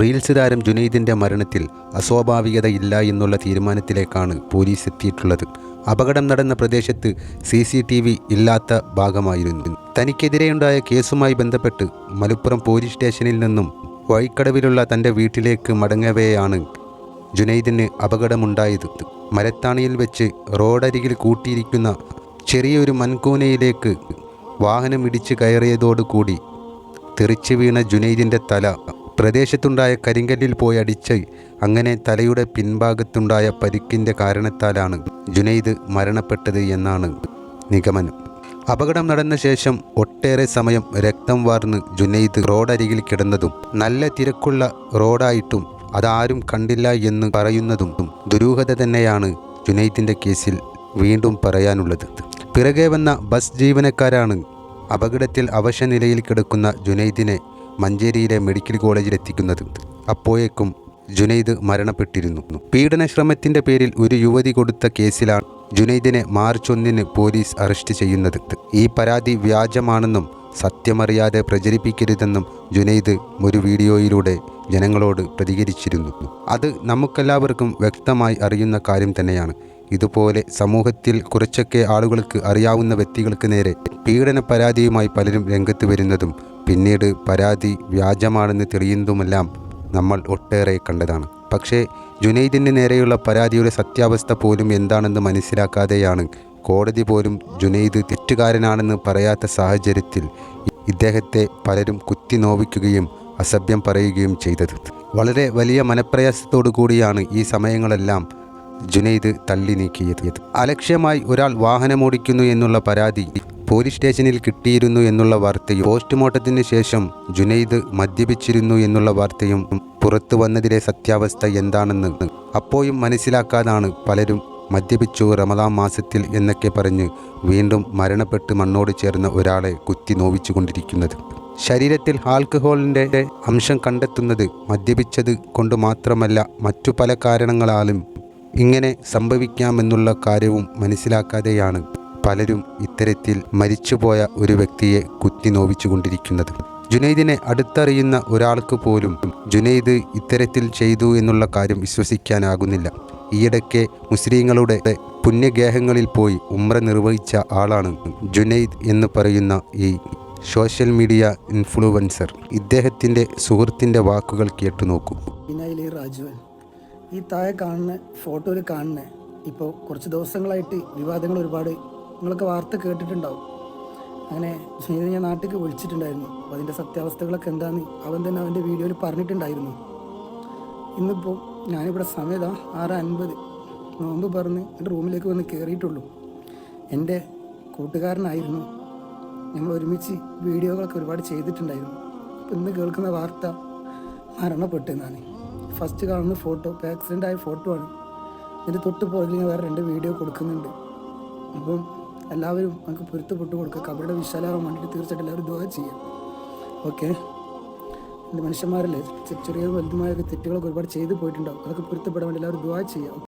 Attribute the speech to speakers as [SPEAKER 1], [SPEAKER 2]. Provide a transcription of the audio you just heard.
[SPEAKER 1] Reels താരം ജുനൈദിന്റെ മരണത്തിൽ അസ്വാഭാവികതയില്ല എന്നുള്ള തീരുമാനത്തിലേക്കാണ് പോലീസ് എത്തിയിട്ടുള്ളത്. അപകടം നടന്ന പ്രദേശത്ത് സി സി ടി വി ഇല്ലാത്ത ഭാഗമായിരുന്നു. തനിക്കെതിരെയുണ്ടായ കേസുമായി ബന്ധപ്പെട്ട് മലപ്പുറം പോലീസ് സ്റ്റേഷനിൽ നിന്നും വഴിക്കടവിലുള്ള തന്റെ വീട്ടിലേക്ക് മടങ്ങവെയാണ് ജുനൈദിന് അപകടമുണ്ടായത്. മരത്താണിയിൽ വെച്ച് റോഡരികിൽ കൂട്ടിയിരിക്കുന്ന ചെറിയൊരു മൻകൂനയിലേക്ക് വാഹനം ഇടിച്ചു കയറിയതോടുകൂടി തെറിച്ചു വീണ ജുനൈദിന്റെ തല പ്രദേശത്തുണ്ടായ കരിങ്കല്ലിൽ പോയി അടിച്ച് അങ്ങനെ തലയുടെ പിൻഭാഗത്തുണ്ടായ പരിക്കിന്റെ കാരണത്താലാണ് ജുനൈദ് മരണപ്പെട്ടത് എന്നാണ് നിഗമനം. അപകടം നടന്ന ശേഷം ഒട്ടേറെ സമയം രക്തം വാർന്ന് ജുനൈദ് റോഡരികിൽ കിടന്നതും നല്ല തിരക്കുള്ള റോഡായിട്ടും അതാരും കണ്ടില്ല എന്ന് പറയുന്നതും ദുരൂഹത തന്നെയാണ് ജുനൈദിന്റെ കേസിൽ വീണ്ടും പറയാനുള്ളത്. പിറകെ വന്ന ബസ് ജീവനക്കാരാണ് അപകടത്തിൽ അവശനിലയിൽ കിടക്കുന്ന ജുനൈദിനെ മഞ്ചേരിയിലെ മെഡിക്കൽ കോളേജിൽ എത്തിക്കുന്നത് അപ്പോഴേക്കും ജുനൈദ് മരണപ്പെട്ടിരുന്നു. പീഡനശ്രമത്തിന്റെ പേരിൽ ഒരു യുവതി കൊടുത്ത കേസിലാണ് ജുനൈദിനെ മാർച്ച് ഒന്നിന് പോലീസ് അറസ്റ്റ് ചെയ്യുന്നത്. ഈ പരാതി വ്യാജമാണെന്നും സത്യമറിയാതെ പ്രചരിപ്പിക്കരുതെന്നും ജുനൈദ് ഒരു വീഡിയോയിലൂടെ ജനങ്ങളോട് പ്രതികരിച്ചിരുന്നു. അത് നമുക്കെല്ലാവർക്കും വ്യക്തമായി അറിയുന്ന കാര്യം തന്നെയാണ്. ഇതുപോലെ സമൂഹത്തിൽ കുറച്ചൊക്കെ ആളുകൾക്ക് അറിയാവുന്ന വ്യക്തികൾക്ക് നേരെ പീഡന പരാതിയുമായി പലരും രംഗത്ത് വരുന്നതും പിന്നീട് പരാതി വ്യാജമാണെന്ന് തെളിയുന്നതുമെല്ലാം നമ്മൾ ഒട്ടേറെ കണ്ടതാണ്. പക്ഷേ ജുനൈദിന് നേരെയുള്ള പരാതിയുടെ സത്യാവസ്ഥ പോലും എന്താണെന്ന് മനസ്സിലാക്കാതെയാണ് കോടതി പോലും ജുനൈദ് തെറ്റുകാരനാണെന്ന് പറയാത്ത സാഹചര്യത്തിൽ ഇദ്ദേഹത്തെ പലരും കുത്തി നോവിക്കുകയും അസഭ്യം പറയുകയും ചെയ്തത്. വളരെ വലിയ മനപ്രയാസത്തോടു കൂടിയാണ് ഈ സമയങ്ങളെല്ലാം ജുനൈദ് തള്ളി നീക്കിയത്. അലക്ഷ്യമായി ഒരാൾ വാഹനമോടിക്കുന്നു എന്നുള്ള പരാതി പോലീസ് സ്റ്റേഷനിൽ കിട്ടിയിരുന്നു എന്നുള്ള വാർത്തയും പോസ്റ്റ്മോർട്ടത്തിന് ശേഷം ജുനൈദ് മദ്യപിച്ചിരുന്നു എന്നുള്ള വാർത്തയും പുറത്തു വന്നതിലെ സത്യാവസ്ഥ എന്താണെന്ന് അപ്പോഴും മനസ്സിലാക്കാതാണ് പലരും മദ്യപിച്ചു റമദാം മാസത്തിൽ എന്നൊക്കെ പറഞ്ഞ് വീണ്ടും മരണപ്പെട്ട് മണ്ണോട് ചേർന്ന ഒരാളെ കുത്തി നോവിച്ചുകൊണ്ടിരിക്കുന്നത്. ശരീരത്തിൽ ആൽക്കഹോളിന്റെ അംശം കണ്ടെത്തുന്നത് മദ്യപിച്ചത് കൊണ്ട് മാത്രമല്ല മറ്റു പല കാരണങ്ങളാലും ഇങ്ങനെ സംഭവിക്കാമെന്നുള്ള കാര്യവും മനസ്സിലാക്കാതെയാണ്. പലരും ഇത്തരത്തിൽ മരിച്ചുപോയ ഒരു വ്യക്തിയെ കുത്തി നോവിച്ചുകൊണ്ടിരിക്കുന്നത്. ജുനൈദിനെ അടുത്തറിയുന്ന ഒരാൾക്ക് പോലും ജുനൈദ് ഇത്തരത്തിൽ ചെയ്തു എന്നുള്ള കാര്യം വിശ്വസിക്കാനാകുന്നില്ല. ഈയിടയ്ക്ക് മുസ്ലിങ്ങളുടെ പുണ്യഗേഹങ്ങളിൽ പോയി ഉമ്ര നിർവഹിച്ച ആളാണ് ജുനൈദ് എന്ന് പറയുന്ന ഈ സോഷ്യൽ മീഡിയ ഇൻഫ്ലുവൻസർ. ഇദ്ദേഹത്തിന്റെ സുഹൃത്തിന്റെ വാക്കുകൾ കേട്ടു നോക്കൂ.
[SPEAKER 2] ഈ താഴെ കാണുന്ന ഫോട്ടോയിൽ കാണുന്ന ഇപ്പോൾ കുറച്ച് ദിവസങ്ങളായിട്ട് വിവാദങ്ങൾ ഒരുപാട് നിങ്ങളൊക്കെ വാർത്ത കേട്ടിട്ടുണ്ടാവും. അങ്ങനെ സ്നേഹിതനെ ഞാൻ നാട്ടിലേക്ക് വിളിച്ചിട്ടുണ്ടായിരുന്നു. അപ്പോൾ അതിന്റെ സത്യാവസ്ഥകളൊക്കെ എന്താണെന്ന് അവൻ തന്നെ അവന്റെ വീഡിയോയിൽ പറഞ്ഞിട്ടുണ്ടായിരുന്നു. ഇന്നിപ്പോൾ ഞാനിവിടെ സമയത ആറ് അൻപത് നോമ്പ് പറഞ്ഞ് എന്റെ റൂമിലേക്ക് വന്ന് കയറിയിട്ടുള്ളൂ എന്റെ കൂട്ടുകാരനായിരുന്നു. ഞങ്ങൾ ഒരുമിച്ച് വീഡിയോകളൊക്കെ ഒരുപാട് ചെയ്തിട്ടുണ്ടായിരുന്നു. അപ്പോൾ ഇന്ന് കേൾക്കുന്ന വാർത്ത മരണപ്പെട്ടു എന്നാണ്. ഫസ്റ്റ് കാണുന്ന ഫോട്ടോ ആക്സിഡന്റ് ആയ ഫോട്ടോ ആണ്. ഇതിന്റെ തൊട്ട് പുറകിൽ ഞാൻ വേറെ രണ്ട് വീഡിയോ കൊടുക്കുന്നുണ്ട്. അപ്പം എല്ലാവരും നമുക്ക് പൊരുത്തപ്പെട്ട് കൊടുക്കുക. കബറുടെ വിശാലാവാൻ വേണ്ടിയിട്ട് തീർച്ചയായിട്ടും എല്ലാവരും ദുഃഖ ചെയ്യാം. ഓക്കെ മനുഷ്യന്മാരിൽ ചെറിയ വലുതുമായ തെറ്റുകളൊക്കെ ഒരുപാട് ചെയ്തു പോയിട്ടുണ്ടാവും. അതൊക്കെ പൊരുത്തപ്പെടാൻ വേണ്ടി എല്ലാവരും ദുവാ ചെയ്യാം.